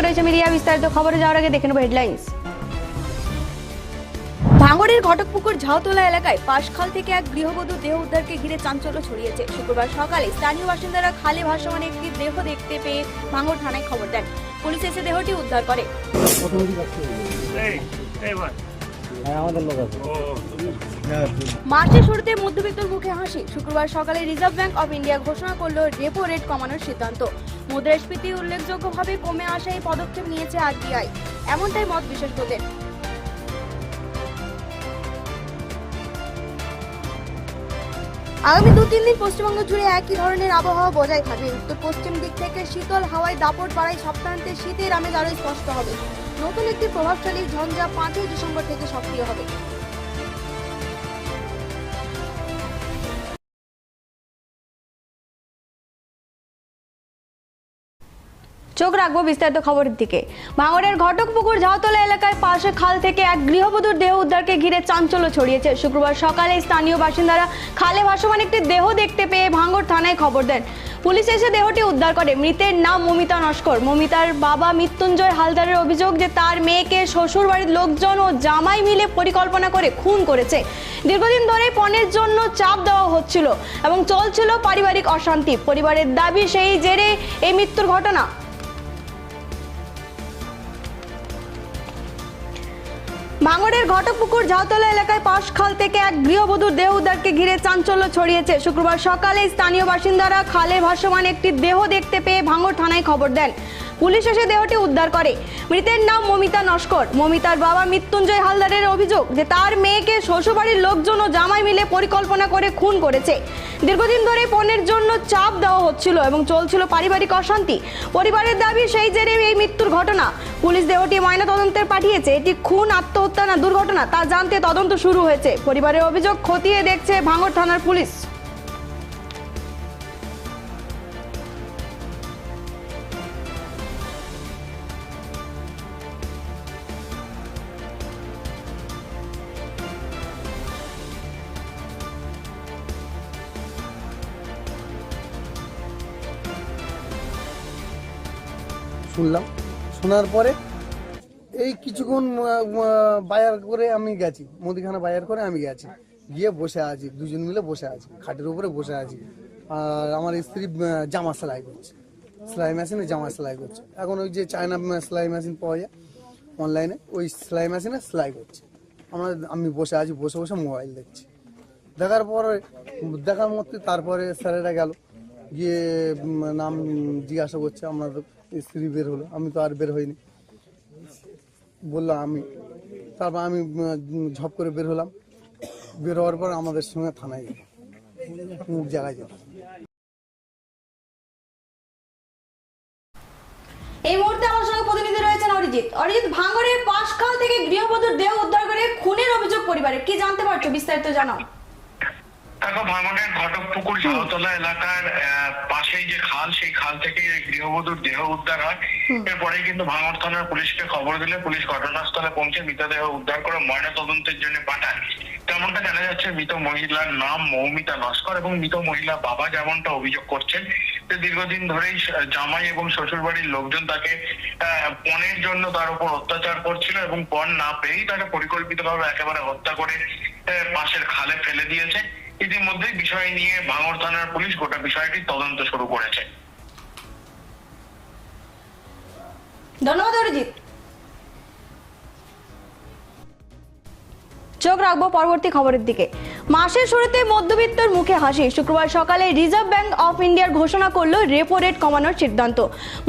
সঙ্গে রয়েছে মিডিয়া বিস্তারিত খবরে যাওয়ার আগে দেখে নেব হেডলাইন্স ভাঙড়ের ঘটকপুকুর ঝাউতলা এলাকায় পাশখাল থেকে এক গৃহবধূ দেহ উদ্ধারকে ঘিরে চাঞ্চল্য ছড়িয়েছে। শুক্রবার সকালে স্থানীয় বাসিন্দারা খালে ভাসমান একটি দেহ দেখতে পেয়ে ভাঙড় থানায় খবর দেন। পুলিশ এসে দেহটি উদ্ধার করে। ও মার্চের শুরুতে মধ্যবিত্তর মুখে হাসি। শুক্রবার সকালে রিজার্ভ ব্যাংক অফ ইন্ডিয়া ঘোষণা করল রেপো রেট কমানোর সিদ্ধান্ত। মুদ্রাস্ফীতি উল্লেখযোগ্যভাবে কমে আসা এই পদক্ষেপ নিয়েছে আরবিআই। এমনটাই মত বিশেষজ্ঞদের আগামী দু তিন দিন পশ্চিমবঙ্গ জুড়ে একই ধরনের আবহাওয়া বজায় থাকবে। উত্তর পশ্চিম দিক থেকে শীতল হাওয়ায় দাপট বাড়ায় সপ্তাহান্তে শীতের আমেজ আরও স্পষ্ট হবে। নতুন একটি প্রভাবশালী ঝঞ্ঝা পাঁচই ডিসেম্বর থেকে সক্রিয় হবে। চোখ রাখব বিস্তারিত খবরের দিকে। ভাঙড়ের ঘটকপুকুর ঝাউতলা এলাকায় পাশে খাল থেকে এক গৃহবধূর দেহ উদ্ধারকে ঘিরে চাঞ্চল্য ছড়িয়েছে। শুক্রবার সকালে স্থানীয় বাসিন্দারা খালে ভাসমান একটি দেহ দেখতে পেয়ে ভাঙড় থানায় খবর দেন। পুলিশ এসে দেহটি উদ্ধার করে। মৃতের নাম মমিতা নস্কর। মমিতার বাবা মৃত্যুঞ্জয় হালদারের অভিযোগ যে তার মেয়েকে শ্বশুর বাড়ির লোকজন ও জামাই মিলে পরিকল্পনা করে খুন করেছে। দীর্ঘদিন ধরে পণের জন্য চাপ দেওয়া হচ্ছিল এবং চলছিল পারিবারিক অশান্তি। পরিবারের দাবি সেই জেরে এই মৃত্যুর ঘটনা। ভাঙড়ের ঘটকপুকুর ঝাউতলা এলাকায় পাশখাল থেকে এক গৃহবধূর দেহ উদ্ধারকে ঘিরে চাঞ্চল্য ছড়িয়েছে। শুক্রবার সকালে স্থানীয় বাসিন্দারা খালে ভাসমান একটি দেহ দেখতে পেয়ে ভাঙড় থানায় খবর দেন। পুলিশ এসে দেহটি উদ্ধার করে। মৃতের নাম মমিতা নস্কর। মমিতার বাবা মৃত্যুঞ্জয় হালদারের অভিযোগ যে তার মেয়েকে শ্বশুরবাড়ির লোকজন ও জামাই মিলে পরিকল্পনা করে খুন করেছে। দীর্ঘদিন ধরে পণের জন্য চাপ দেওয়া হচ্ছিল এবং চলছিল পারিবারিক অশান্তি। পরিবারের দাবি সেই জেরে এই মৃত্যুর ঘটনা। পুলিশ দেহটি ময়না তদন্তের পাঠিয়েছে। এটি খুন, আত্মহত্যা না দুর্ঘটনা তা জানতে তদন্ত শুরু হয়েছে। পরিবারের অভিযোগ খতিয়ে দেখছে ভাঙড় থানার পুলিশ। শুনলাম। শোনার পরে এই কিছুক্ষণ বায়ার করে আমি গেছি। মুদিখানা বায়ার করে আমি গেছি। গিয়ে বসে আছি, দুজন মিলে বসে আছি, খাটের উপরে বসে আছি। আর আমার স্ত্রী জামা সেলাই করছে। সেলাই মেশিনে জামা সেলাই করছে। এখন ওই যে চায়না সেলাই মেশিন পাওয়া যায় অনলাইনে, ওই সেলাই মেশিনে সেলাই করছে। আমরা, আমি বসে আছি, বসে বসে মোবাইল দেখছি। দেখার পরে, দেখার মধ্যে তারপরে স্যারেরা গেল। গিয়ে নাম জিজ্ঞাসা করছে, আমরা স্ত্রী বের হলো, আমি তো আর বের হইনি। বলল, আমি। তারপর আমি ঝপ করে বের হলাম। বের হওয়ার পর আমাদের সঙ্গে থানায় গেল। মুখ জায়গায় যেত এই মুহূর্তে আমার সঙ্গে প্রতিনিধি রয়েছেন অরিজিৎ। অরিজিৎ, ভাঙড়ের পাশখাল থেকে গৃহবধূর দেহ উদ্ধার করে খুনের অভিযোগ পরিবারের। কি জানতে পারছ বিস্তারিত জানাও। দেখো ভাঙনের ঘটকপুকুর ঝাউতলা এলাকার পাশেই যে খাল সেই খাল থেকে গৃহবধূর দেহ উদ্ধার হয়। এরপরে কিন্তু ভাঙড় থানার পুলিশকে খবর দিলে পুলিশ ঘটনাস্থলে পৌঁছে মৃতদেহ উদ্ধার করে ময়না তদন্তের জন্য পাঠায়। তেমনটা জানা যাচ্ছে মৃত মহিলার নাম মৌমিতা নস্কর এবং মৃত মহিলা বাবা যেমনটা অভিযোগ করছেন যে দীর্ঘদিন ধরেই জামাই এবং শ্বশুর বাড়ির লোকজন তাকে আহ, পণের জন্য তার উপর অত্যাচার করছিল এবং পণ না পেয়েই তাকে পরিকল্পিতভাবে একেবারে হত্যা করে পাশের খালে ফেলে দিয়েছে। ইতিমধ্যে বিষয় নিয়ে ভাঙর থানার পুলিশ গোটা বিষয়টি তদন্ত শুরু করেছে। ধন্যবাদ অরিজিৎ চোখ রাখব পরবর্তী খবরের দিকে। মাসের শুরুতে মধ্যবিত্তর মুখে হাসি। শুক্রবার সকালে রিজার্ভ ব্যাংক অফ ইন্ডিয়ার ঘোষণা করল রেপো রেট কমানোর সিদ্ধান্ত।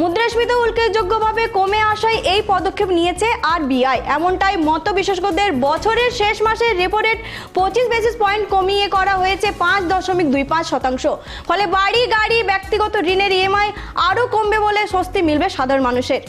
মুদ্রাস্ফীতি উল্লেখযোগ্যভাবে কমে আসায় এই পদক্ষেপ নিয়েছে আরবিআই এমনটাই মত বিশেষজ্ঞদের বছরের শেষ মাসে রেপো রেট পঁচিশ বেসিস পয়েন্ট কমিয়ে করা হয়েছে পাঁচ দশমিক দুই পাঁচ শতাংশ। ফলে বাড়ি, গাড়ি, ব্যক্তিগত ঋণের ইএমআই আরও কমবে বলে স্বস্তি মিলবে সাধারণ মানুষের।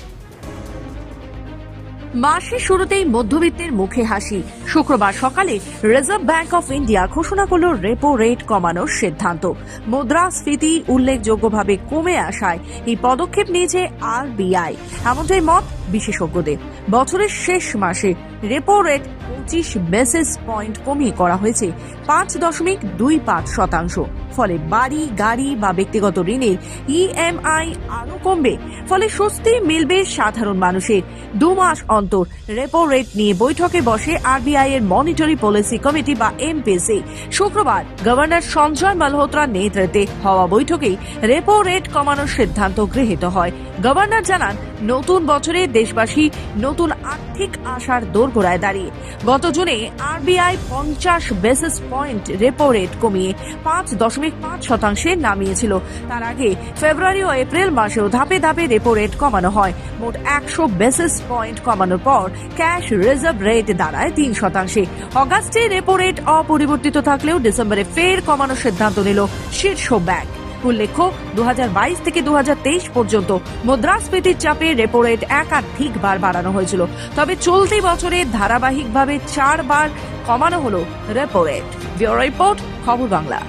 মাসের শুরুতেই মধ্যবিত্তের মুখে হাসি। শুক্রবার সকালে রিজার্ভ ব্যাংক অফ ইন্ডিয়া ঘোষণা করল রেপো রেট কমানোর সিদ্ধান্ত। মুদ্রাস্ফীতি উল্লেখযোগ্যভাবে কমে আসায় এই পদক্ষেপ নিয়েছে আরবিআই এমনটাই মত বিশেষজ্ঞদের। বছরের শেষ মাসে রেপো রেট পঁচিশ বেসিস পয়েন্ট কমিয়ে করা হয়েছে পাঁচ দশমিক দুই পাঁচ শতাংশ। ফলে বাড়ি, গাড়ি বা ব্যক্তিগত ঋণের ইএমআই আরও কমবে। ফলে স্বস্তি মিলবে সাধারণ মানুষের। দু মাস অন্তর রেপো রেট নিয়ে বৈঠকে বসে আরবিআই এর মনিটরি পলিসি কমিটি বা এমপিসি শুক্রবার গভর্নর সঞ্জয় মালহোত্রার নেতৃত্বে হওয়া বৈঠকেই রেপো রেট কমানোর সিদ্ধান্ত গৃহীত হয়। গভর্নর জানান, নতুন বছরে দেশবাসী নতুন আর্থিক আশার দোরগোড়ায় দাঁড়িয়ে। গত জুনে আরবিআই পঞ্চাশ বেসিস পয়েন্ট রেপো রেট কমিয়ে পাঁচ দশমিক পাঁচ শতাংশে নামিয়েছিল। তার আগে ফেব্রুয়ারি ও এপ্রিল মাসেও ধাপে ধাপে রেপো রেট কমানো হয়। মোট একশো বেসিস পয়েন্ট কমানোর পর ক্যাশ রিজার্ভ রেট দাঁড়ায় তিন শতাংশে। অগাস্টে রেপো রেট অপরিবর্তিত থাকলেও ডিসেম্বরে ফের কমানোর সিদ্ধান্ত নিল শীর্ষ ব্যাংক। উল্লেখ্য দু হাজার বাইশ থেকে দু হাজার তেইশ পর্যন্ত। মুদ্রাস্ফীতির চাপে রেপো রেট একাধিকবার বাড়ানো হয়েছিল। তবে চলতি বছরে ধারাবাহিকভাবে চারবার কমানো হলো রেপো রেট ব্যুরো রিপোর্ট, খবর বাংলা।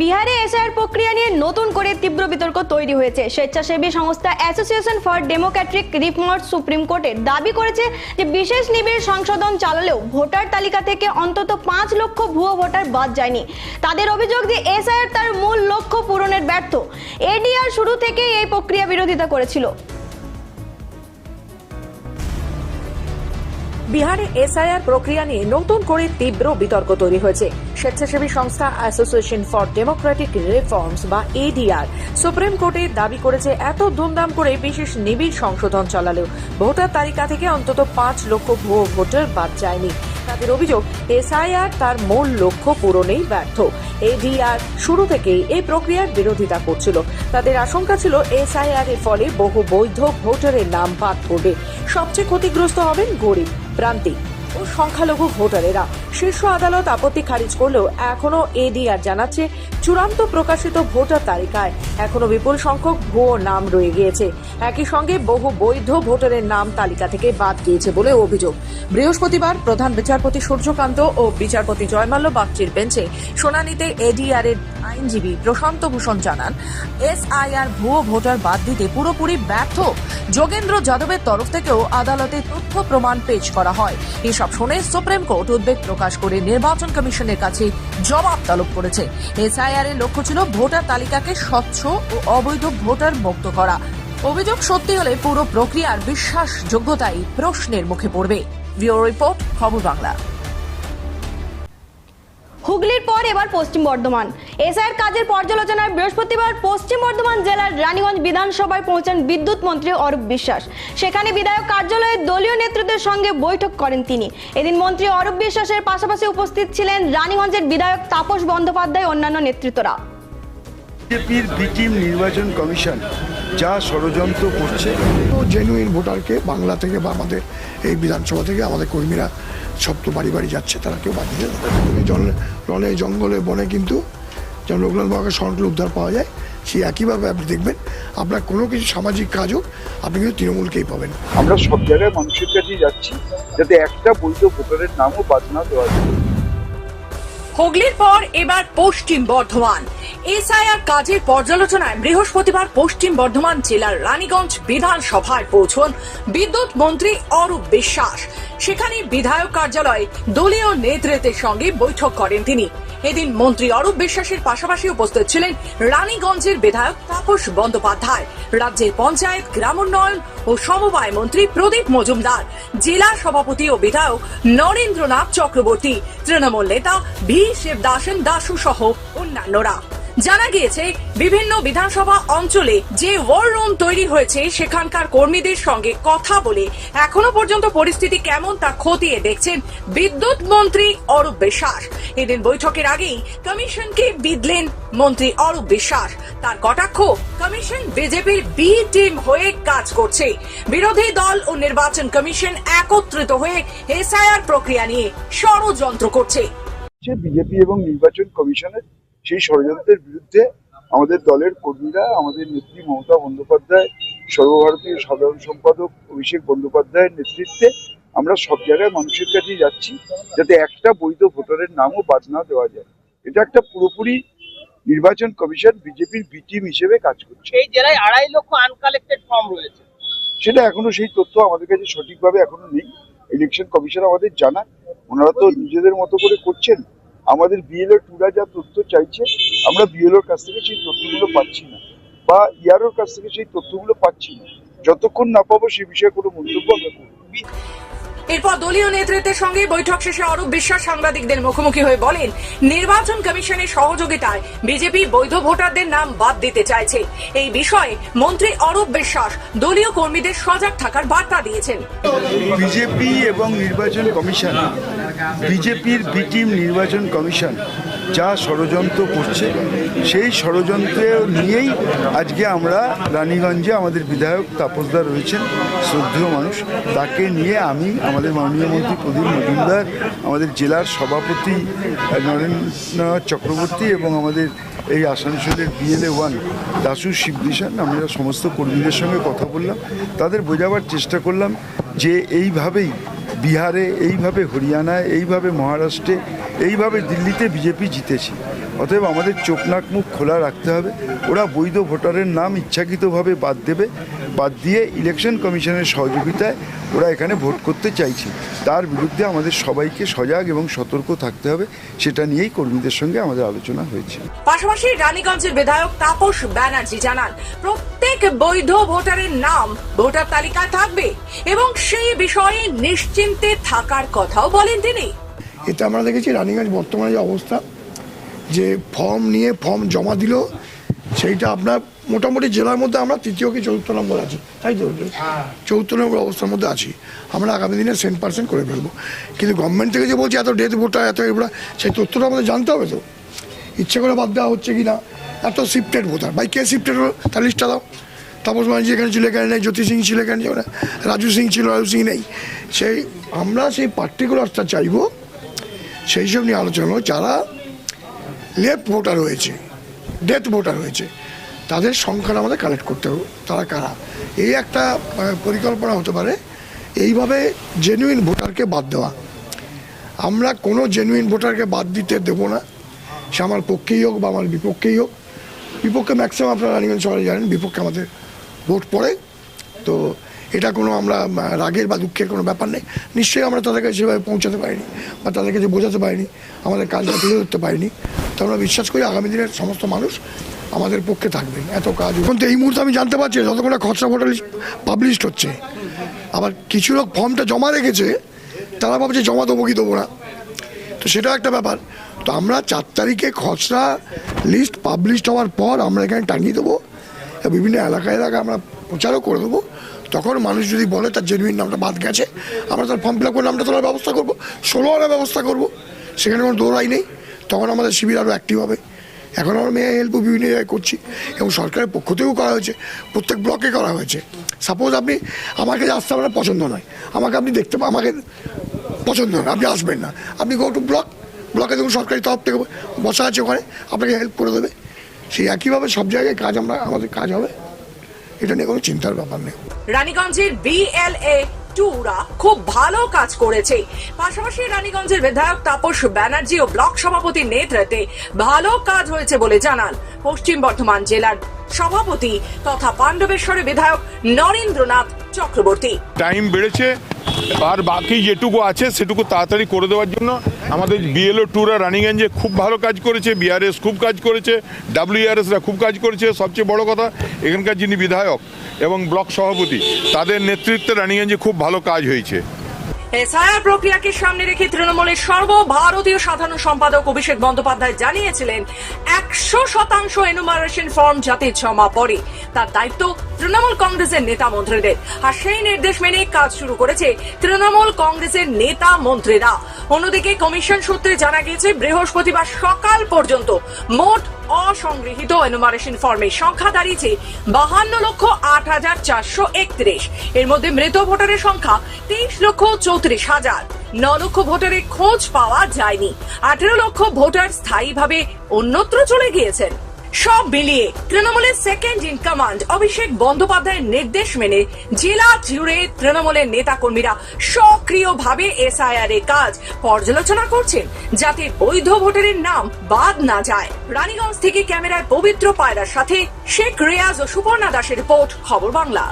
বিহারে এসআইআর প্রক্রিয়া নিয়ে নতুন করে তীব্র বিতর্ক তৈরি হয়েছে। স্বেচ্ছাসেবী সংস্থা association for democratic reforms supreme কোর্টে দাবি করেছে যে বিশেষ নিবিড় সংশোধন চালালেও ভোটার তালিকা থেকে অন্তত পাঁচ লক্ষ ভুয়ো ভোটার বাদ যায়নি। তাদের অভিযোগ যে এসআইআর তার মূল লক্ষ্য পূরণের ব্যর্থ। এডিআর শুরু থেকেই এই প্রক্রিয়া বিরোধিতা করেছিল। বিহারে এসআইআর প্রক্রিয়া নিয়ে নতুন করে তীব্র বিতর্ক তৈরি হয়েছে। স্বেচ্ছাসেবী সংস্থা অ্যাসোসিয়েশন ফর ডেমোক্রেটিক রিফর্মস বা এডিআর সুপ্রিম কোর্টে দাবি করেছে এত ধুমধাম করে বিশেষ নিবিড় সংশোধন চালালেও ভোটার তালিকা থেকে অন্তত পাঁচ লক্ষ ভুয়ো ভোটার বাদ যায়নি। তাদের অভিযোগ, এসআইআর তার মূল লক্ষ্য পূরণেই ব্যর্থ। এডিআর শুরু থেকেই এই প্রক্রিয়ার বিরোধিতা করছিল। তাদের আশঙ্কা ছিল এসআইআর এর ফলে বহু বৈধ ভোটারের নাম বাদ পড়বে। সবচেয়ে ক্ষতিগ্রস্ত হবেন গরিব। প্রান্তিক ও সংখ্যালঘু ভোটারেরা শীর্ষ আদালত আপত্তি খারিজ করলেও এখনও এডিআর জানাচ্ছে চূড়ান্ত প্রকাশিত ভোটার তালিকায় এখনও বিপুল সংখ্যক ভুয়ো নাম রয়ে গিয়েছে। একই সঙ্গে বহু বৈধ ভোটারের নাম তালিকা থেকে বাদ গিয়েছে বলে অভিযোগ। বৃহস্পতিবার প্রধান বিচারপতি সূর্যকান্ত ও বিচারপতি জয়মাল্য বাগচির বেঞ্চে শুনানিতে এডিআর এর আইনজীবী প্রশান্ত ভূষণ জানান, এসআইআর ভুয়ো ভোটার বাদ দিতে পুরোপুরি ব্যর্থ। যোগেন্দ্র যাদবের তরফ থেকেও আদালতে তথ্য প্রমাণ পেশ করা হয়। এসব শুনে সুপ্রিম কোর্ট উদ্বেগ প্রকাশ করে নির্বাচন কমিশনের কাছে জবাব তলব করেছে। এসআইআর এর লক্ষ্য ছিল ভোটার তালিকাকে স্বচ্ছ ও অবৈধ ভোটার মুক্ত করা। অভিযোগ সত্যি হলে পুরো প্রক্রিয়ার বিশ্বাসযোগ্যতাই প্রশ্নের মুখে পড়বে। ব্যুরো রিপোর্ট খবর বাংলা। হুগলির পর এবার পশ্চিম বর্ধমান। এসআইয়ের কাজের পর্যালোচনায় বৃহস্পতিবার পশ্চিম বর্ধমান জেলার রানীগঞ্জ বিধানসভায় পৌঁছান বিদ্যুৎ মন্ত্রী অরূপ বিশ্বাস। সেখানে বিধায়ক কার্যালয়ে দলীয় নেতৃত্বের সঙ্গে বৈঠক করেন তিনি। এদিন মন্ত্রী অরূপ বিশ্বাসের পাশাপাশি উপস্থিত ছিলেন রানীগঞ্জের বিধায়ক তাপস বন্দ্যোপাধ্যায় অন্যান্য নেতৃত্বরা। বিজেপির বিটিম নির্বাচন কমিশন যা ষড়যন্ত্র করছে জেনুইন ভোটারকে বাংলা থেকে বা আমাদের এই বিধানসভা থেকে আমাদের কর্মীরা সব তো বাড়ি বাড়ি যাচ্ছে, তারা কেউ বাদ দিতে জলে রনে জঙ্গলে, বনে কিন্তু যেমন রঘুনাথ বাবাকে স্বর্ণল উদ্ধার পাওয়া যায়, সেই একইভাবে আপনি দেখবেন, আপনার কোনো কিছু সামাজিক কাজ হোক, আপনি কিন্তু তৃণমূলকেই পাবেন। আমরা সব জায়গায় মানুষের কাছেই যাচ্ছি, যাতে একটা বৈধ ভোটারের নামও বাদ না দেওয়া যায়। হুগলির পর এবার পশ্চিম বর্ধমান। এসআইআর কাজের পর্যালোচনায় বৃহস্পতিবার পশ্চিম বর্ধমান জেলার রানীগঞ্জ বিধানসভায় পৌঁছন বিদ্যুৎ মন্ত্রী অরূপ বিশ্বাস। সেখানে বিধায়ক কার্যালয়ে দলীয় নেতৃত্বের সঙ্গে বৈঠক করেন তিনি। এদিন মন্ত্রী অরূপ বিশ্বাসের পাশাপাশি উপস্থিত ছিলেন রানীগঞ্জের বিধায়ক তাপস বন্দ্যোপাধ্যায়, রাজ্যের পঞ্চায়েত গ্রামোন্নয়ন ও সমবায় মন্ত্রী প্রদীপ মজুমদার, জেলা সভাপতি ও বিধায়ক নরেন্দ্রনাথ চক্রবর্তী, তৃণমূল নেতা ভি শিবদাসন দাসু সহ অন্যান্যরা। জানা গিয়েছে, বিভিন্ন বিধানসভা অঞ্চলে যে ওয়ার রুম তৈরি হয়েছে, সেখানকার কর্মীদের সঙ্গে কথা বলে এখনও পর্যন্ত পরিস্থিতি কেমন তা খতিয়ে দেখছেন বিদ্যুৎ মন্ত্রী অরূপ বিশ্বাস। এদিন বৈঠকের আগেই কমিশনকে বিদলেন মন্ত্রী অরূপ বিশ্বাস। তার কটাক্ষ, কমিশন বিজেপির বি টিম হয়ে কাজ করছে। বিরোধী দল ও নির্বাচন কমিশন একত্রিত হয়ে এসআইআর প্রক্রিয়া নিয়ে ষড়যন্ত্র করছে। বিজেপি এবং নির্বাচন কমিশনের সেই ষড়যন্ত্রের বিরুদ্ধে আমাদের দলের কর্মীরা আমাদের নেত্রী মমতা বন্দ্যোপাধ্যায় সর্বভারতীয় সাধারণ সম্পাদক অভিষেক বন্দ্যোপাধ্যায়ের নেতৃত্বে আমরা সব জায়গায় মানুষের কাছেই যাচ্ছি যাতে একটা বৈধ ভোটারের নামও বাদ না দেওয়া যায়। এটা একটা পুরোপুরি নির্বাচন কমিশন বিজেপির বি টিম হিসেবে কাজ করছে। এই জেলায় আড়াই লক্ষ আনকালেক্টেড ফর্ম রয়েছে। সেটা এখনও সেই তথ্য আমাদের কাছে সঠিকভাবে এখনও নেই। ইলেকশন কমিশন আমাদের জানান ওনারা তো নিজেদের মতো করে করছেন। আমাদের বিএলও টুরা যা তথ্য চাইছে, আমরা বিএলওর কাছ থেকে সেই তথ্যগুলো পাচ্ছি না বা ইয়ারোর কাছ থেকে সেই তথ্যগুলো পাচ্ছি না যতক্ষণ না পাবো সে বিষয়ে কোনো মন্তব্য আমরা করব। এরপর দলীয় নেতৃত্বের সঙ্গে বৈঠক শেষে অরূপ বিশ্বাস সাংবাদিকদের মুখোমুখি হয়ে বলেন, নির্বাচন কমিশনের সহযোগিতায় বিজেপি বৈধ ভোটারদের নাম বাদ দিতে চাইছে। এই বিষয়ে মন্ত্রী অরূপ বিশ্বাস দলীয় কর্মীদের সজাগ থাকার বার্তা দিয়েছেন। বিজেপি এবং নির্বাচন কমিশন, বিজেপির বি টিম নির্বাচন কমিশন যা ষড়যন্ত্র করছে, সেই ষড়যন্ত্রে নিয়েই আজকে আমরা রানীগঞ্জে আমাদের বিধায়ক তাপসদা রয়েছেন, শ্রদ্ধেয় মানুষ। তাকে নিয়ে আমি আমাদের মাননীয় মন্ত্রী প্রদীপ মজুমদার, আমাদের জেলার সভাপতি নরেন্দ্রনাথ চক্রবর্তী এবং আমাদের এই আসানসোলের বিএলএ ওয়ান দাসু শিবভূষণ আমরা সমস্ত কর্মীদের সঙ্গে কথা বললাম। তাদের বোঝাবার চেষ্টা করলাম যে এইভাবেই বিহারে এইভাবে হরিয়ানায় এইভাবে মহারাষ্ট্রে এইভাবে দিল্লিতে বিজেপি জিতেছে। অতএব আমাদের চোখ নাক মুখ খোলা রাখতে হবে। ওরা বৈধ ভোটারের নাম ইচ্ছাকৃতভাবে বাদ দেবে। বাদ দিয়ে ইলেকশন কমিশনের সহযোগিতায় ওরা এখানে ভোট করতে চাইছে। তার বিরুদ্ধে আমাদের সবাইকে সজাগ এবং সতর্ক থাকতে হবে। সেটা নিয়েই কর্মীদের সঙ্গে আমাদের আলোচনা হয়েছে। পাশাপাশি রানীগঞ্জের বিধায়ক তাপস ব্যানার্জি জানান প্রত্যেক বৈধ ভোটারের নাম ভোটার তালিকায় থাকবে এবং সেই বিষয়ে নিশ্চিন্তে থাকার কথাও বলেন তিনি। এটা আমরা দেখেছি রানীগঞ্জ বর্তমানে যে অবস্থা যে ফর্ম নিয়ে ফর্ম জমা দিল, সেইটা আপনার মোটামুটি জেলার মধ্যে আমরা তৃতীয় কি চতুর্থ নম্বর আছি। তাই তো? চতুর্থ নম্বর অবস্থার মধ্যে আছি। আমরা আগামী দিনে সেন্ট পার্সেন্ট করে ফেলব। কিন্তু গভর্নমেন্ট থেকে যে বলছে এত ডেথ ভোটার এত এগুলো সেই তথ্যটা আমাদের জানতে হবে তো। ইচ্ছে করে বাদ দেওয়া হচ্ছে কি না এত শিফটেড ভোটার ভাই, কে শিফটেড হলো? তার লিস্টটা দাও। তাপস ব্যানার্জি এখানে ছিল, এখানে নেই। জ্যোতি সিং ছিল, এখানে ছিল রাজু সিং ছিল, রাজু সিং নেই। সেই আমরা সেই পার্টিকুলারটা চাইব, সেই সব নিয়ে আলোচনা যারা লেফট ভোটার হয়েছে, ডেথ ভোটার হয়েছে, তাদের সংখ্যাটা আমাদের কালেক্ট করতে হবে। তারা কারা? এই একটা পরিকল্পনা হতে পারে। এইভাবে জেনুইন ভোটারকে বাদ দেওয়া। আমরা কোনো জেনুইন ভোটারকে বাদ দিতে দেবো না। সে আমার পক্ষেই হোক বা আমার বিপক্ষেই হোক। বিপক্ষে ম্যাক্সিমাম আপনারা রানিগঞ্জ শহরে জানেন, বিপক্ষে আমাদের ভোট পড়ে। তো এটা কোনো আমরা রাগের বা দুঃখের কোনো ব্যাপার নেই। নিশ্চয়ই আমরা তাদের কাছে সেভাবে পৌঁছাতে পারিনি বা তাদের কাছে বোঝাতে পারিনি, আমাদের কাজটা তুলে ধরতে পারিনি। তো আমরা বিশ্বাস করি আগামী দিনের সমস্ত মানুষ আমাদের পক্ষে থাকবে। এত কাজ। এখন তো এই মুহূর্তে আমি জানতে পারছি যতক্ষণ খসড়া ভোটার লিস্ট পাবলিশড হচ্ছে, আবার কিছু লোক ফর্মটা জমা রেখেছে, তারা ভাবছে জমা দেবো কি দেবো না। তো সেটাও একটা ব্যাপার। তো আমরা চার তারিখে খসড়া লিস্ট পাবলিশড হওয়ার পর আমরা এখানে টাঙিয়ে দেবো বিভিন্ন এলাকায় এলাকায় আমরা প্রচারও করে দেবো। তখন মানুষ যদি বলে তার জেনুইন নামটা বাদ গেছে, আমরা তার ফর্ম ফিল আপ করে নামটা তোলার ব্যবস্থা করব, ষোলো আনার ব্যবস্থা করব। সেখানে কোনো দৌড়াই নেই। তখন আমাদের শিবির আরও অ্যাক্টিভ হবে। এখন আমরা মেয়ে হেল্প বিভিন্ন জায়গায় করছি এবং সরকারের পক্ষ থেকেও করা হয়েছে, প্রত্যেক ব্লকে করা হয়েছে। সাপোজ আপনি, আমার কাছে আসতে আপনার পছন্দ নয়, আমাকে আপনি দেখতে আমাকে পছন্দ নয়, আপনি আসবেন না। আপনি গো টু ব্লক ব্লকে দেখুন সরকারি তরফ থেকে বসা আছে ওখানে, আপনাকে হেল্প করে দেবে। সেই একইভাবে সব জায়গায় কাজ আমরা, আমাদের কাজ হবে। এটা নিয়ে কোনো চিন্তার ব্যাপার নেই। রানীগঞ্জের বিএলএ টুরা খুব ভালো কাজ করেছে। পাশাপাশি রানীগঞ্জের বিধায়ক তাপস ব্যানার্জি ও ব্লক সভাপতির নেতৃত্বে ভালো কাজ হয়েছে বলে জানান পশ্চিম বর্ধমান জেলার সভাপতি তথা পাণ্ডবেশ্বরের বিধায়ক নরেন্দ্রনাথ চক্রবর্তী। টাইম বেড়েছে আর বাকি যেটুকু আছে সেটুকু তাড়াতাড়ি করে দেওয়ার জন্য আমাদের বিএলও টুরা রানিগঞ্জে খুব ভালো কাজ করেছে বিআরএস খুব কাজ করেছে ডাব্লিউআরএসরা খুব কাজ করেছে। সবচেয়ে বড় কথা, এখানকার যিনি বিধায়ক এবং ব্লক সভাপতি, তাদের নেতৃত্বে রানিগঞ্জে খুব ভালো কাজ হয়েছে। এসআইআর প্রক্রিয়াকে সামনে রেখে তৃণমূলের সর্বভারতীয় সাধারণ সম্পাদক অভিষেক বন্দ্যোপাধ্যায় জানিয়েছিলেন, একশো শতাংশ এনুমারেশন ফর্ম যাতে জমা পড়ে, তার দায়িত্ব তৃণমূল কংগ্রেসের নেতা মন্ত্রীদের। আর সেই নির্দেশ মেনে কাজ শুরু করেছে তৃণমূল কংগ্রেসের নেতা মন্ত্রীরা। অন্যদিকে কমিশন সূত্রে জানা গিয়েছে, বৃহস্পতিবার সকাল পর্যন্ত মোট অসংগৃহীত এনুমারেশন ফর্মের সংখ্যা দাঁড়িয়েছে বাহান্ন লক্ষ আট হাজার চারশো একত্রিশ। এর মধ্যে মৃত ভোটারের সংখ্যা তেইশ লক্ষ চৌত্রিশ হাজার। ন লক্ষ ভোটারের খোঁজ পাওয়া যায়নি। আঠেরো লক্ষ ভোটার স্থায়ীভাবে অন্যত্র চলে গিয়েছেন। সব মিলিয়ে তৃণমূলের সেকেন্ড ইন কমান্ড অভিষেক বন্দ্যোপাধ্যায়ের নির্দেশ মেনে জেলা জুড়ে তৃণমূলের নেতাকর্মীরা সক্রিয়ভাবে এসআইআর এর কাজ পর্যালোচনা করছেন যাতে বৈধ ভোটারের নাম বাদ না যায়। রানীগঞ্জ থেকে ক্যামেরায় পবিত্র পায়রার সাথে শেখ রেয়াজ ও সুপর্ণা দাসের রিপোর্ট, খবর বাংলা।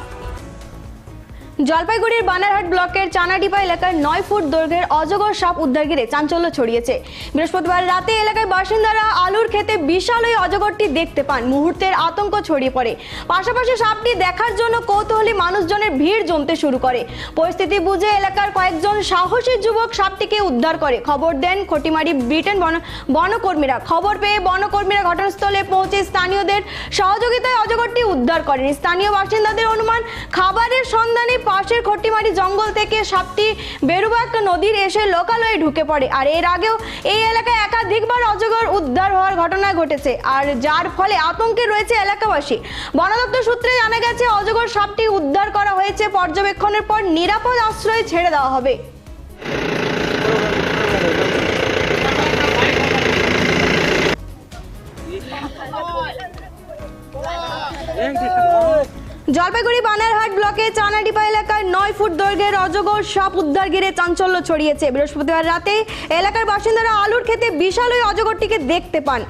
জলপাইগুড়ির বানারহাট ব্লকের চানাডিপা এলাকায় নয় ফুট দৈর্ঘ্যের অজগর সাপ উদ্ধার ঘিরে চাঞ্চল্য ছড়িয়েছে। বৃহস্পতিবার রাতে এলাকায় বাসিন্দারা আলুর খেতে বিশাল ওই অজগরটি দেখতে পান। মুহূর্তের আতঙ্ক ছড়িয়ে পড়ে। পাশাপাশি সাপটি দেখার জন্য কৌতূহলী মানুষজনের ভিড় জমতে শুরু করে। পরিস্থিতি বুঝে এলাকার কয়েকজন সাহসী যুবক সাপটিকে উদ্ধার করে। খবর দেন খটিমারি ব্রিটেন বন- বনকর্মীরা। খবর পেয়ে বনকর্মীরা ঘটনাস্থলে পৌঁছে স্থানীয়দের সহযোগিতায় অজগরটি উদ্ধার করেন। স্থানীয় বাসিন্দাদের অনুমান, খাবারের সন্ধানে পাশের খট্টিমারি জঙ্গল থেকে সাপটি বেরুবাক নদীর এসে লোকালয়ে ঢুকে পড়ে। আর এর আগেও এই এলাকায় একাধিকবার অজগর উদ্ধার হওয়ার ঘটনা ঘটেছে। আর যার ফলে আতঙ্কে রয়েছে এলাকাবাসী। বন দপ্তর সূত্রে জানা গেছে, অজগর সাপটি উদ্ধার করা হয়েছে। পর্যবেক্ষণের পর নিরাপদ আশ্রয়ে ছেড়ে দেওয়া হবে। জলপাইগুড়ি বানারহাট ব্লকে চানাডিপা এলাকায় নয় ফুট দৈর্ঘ্যের অজগর সাপ উদ্ধার ঘিরে চাঞ্চল্য ছড়িয়েছে। বৃহস্পতিবার রাতে এলাকার বাসিন্দারা আলুর খেতে বিশাল ওই অজগরটিকে দেখতে পান।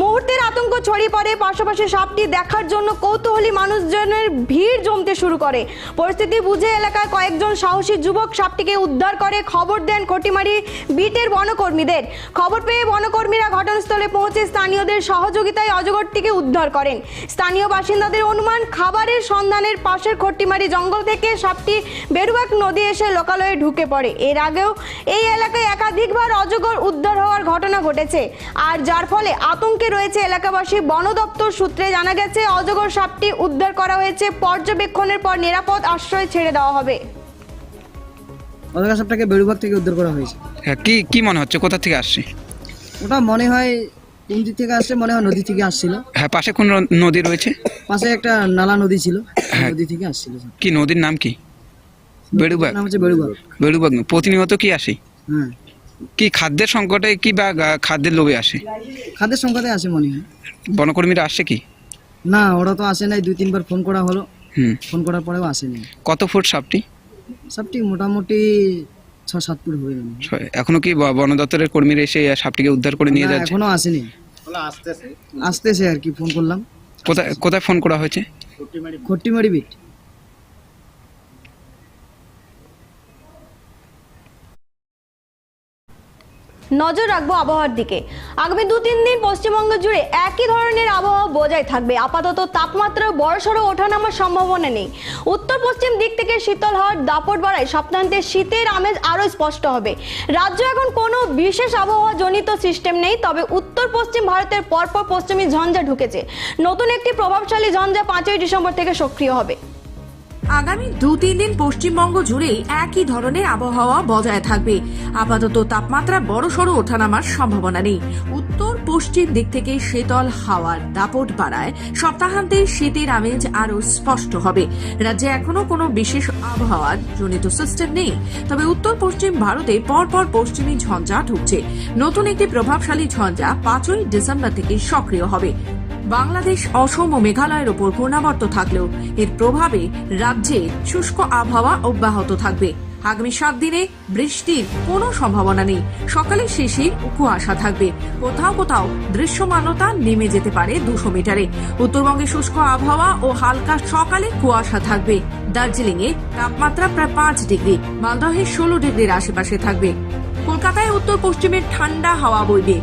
মুহূর্তের আতঙ্ক ছড়িয়ে পড়ে, পাশাপাশি সাপটি দেখার জন্য কৌতূহলী মানুষজনের ভিড় জমতে শুরু করে। পরিস্থিতি বুঝে এলাকায় কয়েকজন সাহসী যুবক সাপটিকে উদ্ধার করে খবর দেন খটিমারি বিটের বনকর্মীদের। খবর পেয়ে বনকর্মীরা ঘটনাস্থলে পৌঁছে স্থানীয়দের সহযোগিতায় অজগরটিকে উদ্ধার করেন। স্থানীয় বাসিন্দাদের অনুমান, খাবারের সন্ধানের পাশের খট্টিমারি জঙ্গল থেকে সাপটি বেরুবাক নদী এসে লোকালয়ে ঢুকে পড়ে। এর আগেও এই এলাকায় একাধিকবার অজগর উদ্ধার হওয়ার ঘটনা ঘটেছে। আর যার ফলে আতঙ্কে রয়েছে এলাকাবাসী বন দপ্তর সূত্রে জানা গেছে অজগর সাপটি উদ্ধার করা হয়েছে। পর্যবেক্ষণের পর নিরাপদ আশ্রয় ছেড়ে দেওয়া হবে। অজগর সাপটাকে বেড়ুবাগ থেকে উদ্ধার করা হয়েছে। হ্যাঁ কি কি মনে হচ্ছে? কোথা থেকে আসছে? ওটা মনে হয় কোন দিক থেকে আসছে মনে হয় নদী থেকে আসছিল। হ্যাঁ পাশে কোন নদী রয়েছে? পাশে একটা নালা নদী ছিল হ্যাঁ। নদী থেকে আসছিল। কি নদীর নাম কি? বেড়ুবাগ। নাম হচ্ছে বেড়ুবাগ। বেড়ুবাগ প্রতিনিয়ত কি আসে? হ্যাঁ। কি খাদ্যের সংকটে কি বা খাদ্যের লোভে আসে? খাদ্যের সংকটে আসে মনে হয়। বনকর্মীরা আসে কি? না ওরা তো আসে নাই দুই তিনবার ফোন করা হলো। হুম। ফোন করার পরেও আসেনি। কত ফুট সাপটি? সাপটি মোটামুটি ছ সাত ফুট হয়ে গেল। এখনও কি বন দপ্তরের কর্মীরা এসে সাপটিকে উদ্ধার করে নিয়ে যাচ্ছে? এখনও আসেনি। আসতেছে আর কি ফোন করলাম। কোথায় কোথায় ফোন করা হয়েছে? খট্টিমারি বিট। নজর রাখব আবহাওয়ার দিকে। আগামী দু, তিন দিন পশ্চিমবঙ্গ জুড়ে একই ধরনের আবহাওয়া বজায় থাকবে। আপাতত তাপমাত্রা বড়সড় ওঠানামার সম্ভাবনা নেই। উত্তর পশ্চিম দিক থেকে শীতল হওয়ার দাপট বাড়ায় সপ্তাহান্তে শীতের আমেজ আরও স্পষ্ট হবে। রাজ্য এখন কোনো বিশেষ আবহাওয়া জনিত সিস্টেম নেই, তবে উত্তর পশ্চিম ভারতের পরপর পশ্চিমী ঝঞ্ঝা ঢুকেছে। নতুন একটি প্রভাবশালী ঝঞ্ঝা পাঁচই ডিসেম্বর থেকে সক্রিয় হবে। আগামী দু তিন দিন পশ্চিমবঙ্গ জুড়েই একই ধরনের আবহাওয়া বজায় থাকবে। আপাতত তাপমাত্রা বড়সড় ওঠানামার সম্ভাবনা নেই। উত্তর পশ্চিম দিক থেকে শীতল হাওয়ার দাপট বাড়ায়। সপ্তাহান্তে শীতের আমেজ আরও স্পষ্ট হবে। রাজ্যে এখনও কোনো বিশেষ আবহাওয়ার জনিত সিস্টেম নেই। তবে উত্তর পশ্চিম ভারতে পরপর পশ্চিমী ঝঞ্ঝা ঢুকছে। নতুন একটি প্রভাবশালী ঝঞ্ঝা পাঁচই ডিসেম্বর থেকে সক্রিয় হবে। বাংলাদেশ, অসম ও মেঘালয়ের ওপর ঘূর্ণাবর্ত থাকলেও এর প্রভাবে রাজ্যে শুষ্ক আবহাওয়া অব্যাহত থাকবে। আগামী সাত দিনে বৃষ্টির কোনো সম্ভাবনা নেই। সকালে ও কুয়াশা থাকবে। কোথাও কোথাও দৃশ্যমানতা নেমে যেতে পারে দুশো মিটারে। উত্তরবঙ্গে শুষ্ক আবহাওয়া ও হালকা সকালে কুয়াশা থাকবে। দার্জিলিং এ তাপমাত্রা প্রায় পাঁচ ডিগ্রি, মালদহে ষোলো ডিগ্রির আশেপাশে থাকবে। কলকাতায় উত্তর পশ্চিমের ঠান্ডা হাওয়া বইবে।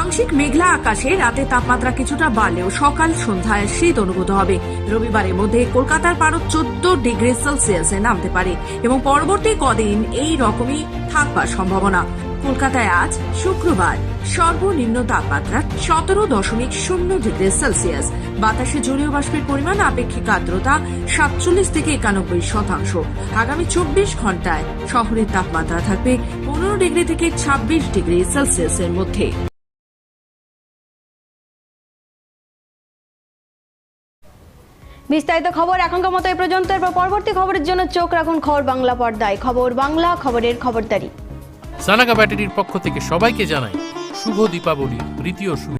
আংশিক মেঘলা আকাশে রাতে তাপমাত্রা কিছুটা বাড়লেও সকাল সন্ধ্যায় শীত অনুভূত হবে। রবিবারের মধ্যে কলকাতার পারদ চোদ্দ ডিগ্রি সেলসিয়াসে নামতে পারে এবং পরবর্তী কদিন এই রকমই থাকবার সম্ভাবনা। কলকাতায় আজ শুক্রবার সর্বনিম্ন তাপমাত্রা সতেরো দশমিক শূন্য ডিগ্রি সেলসিয়াস। বাতাসে জলীয় বাষ্পের পরিমাণ, আপেক্ষিক আর্দ্রতা সাতচল্লিশ থেকে একানব্বই শতাংশ। আগামী চব্বিশ ঘন্টায় শহরের তাপমাত্রা থাকবে পনেরো ডিগ্রি থেকে ছাব্বিশ ডিগ্রি সেলসিয়াসের মধ্যে। বিস্তারিত খবর এখনকার মতো এই পর্যন্ত। এরপর পরবর্তী খবরের জন্য চোখ রাখুন খবর বাংলা পর্দায়। খবর বাংলা, খবরের খবরদারি। সানাগা ব্যাটারির পক্ষ থেকে সবাইকে জানাই শুভ দীপাবলি তৃতীয় শুভ